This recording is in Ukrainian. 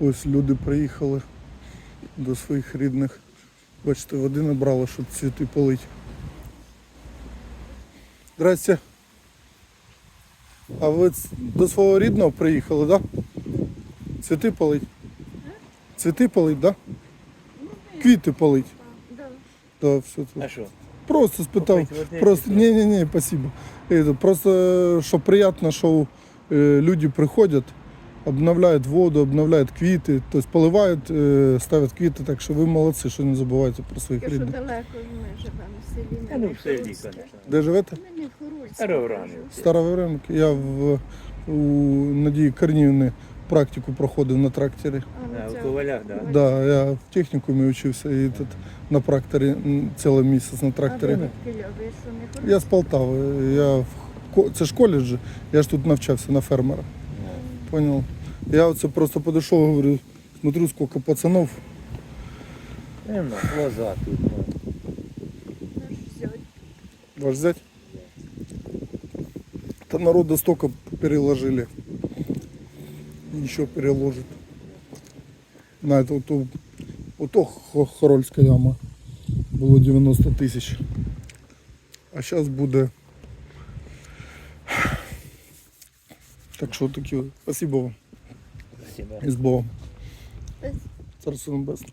Ось люди приїхали до своїх рідних. Бачите, води набрало, щоб цвіти полить. Здрасте. А ви до свого рідного приїхали, так? Да? Цвіти полить? Цвіти полить, так? Да? Квіти полить. Да. Все. А що? Просто спитав. Просто ні, ні, ні, спасибо. Просто що приємно, що е, люди приходять, обновляють воду, обновляють квіти, тобто поливають, е, ставлять квіти, так що ви молодці, що не забувайте про своїх рідних. далеко ми живемо в селі. Та ну в селі, звісно. Де живете? Ми не в. Старовранів. кажу. Я в у Надії Корнівни практику проходив на тракторі. А, ну А, в Ковалях, да. Да, я в технікумі вчився і тут на тракторі цілий місяць на А тракторі. ви звідкиля? Ви що, не? Я з Полтави. Я в ко- це ж коледж, я ж тут навчався на фермера. Понял. Я оце просто подійшов, говорю, смотрю, сколько пацанов. Лоза тут. ну. Наш. Ваш взять? Та народу столько переложили. Еще переложат. На это вот, вот то Хорольська яма. Було 90 тисяч. А зараз буде. Так що такі. Спасибо вам. З Богом. Царство небесне.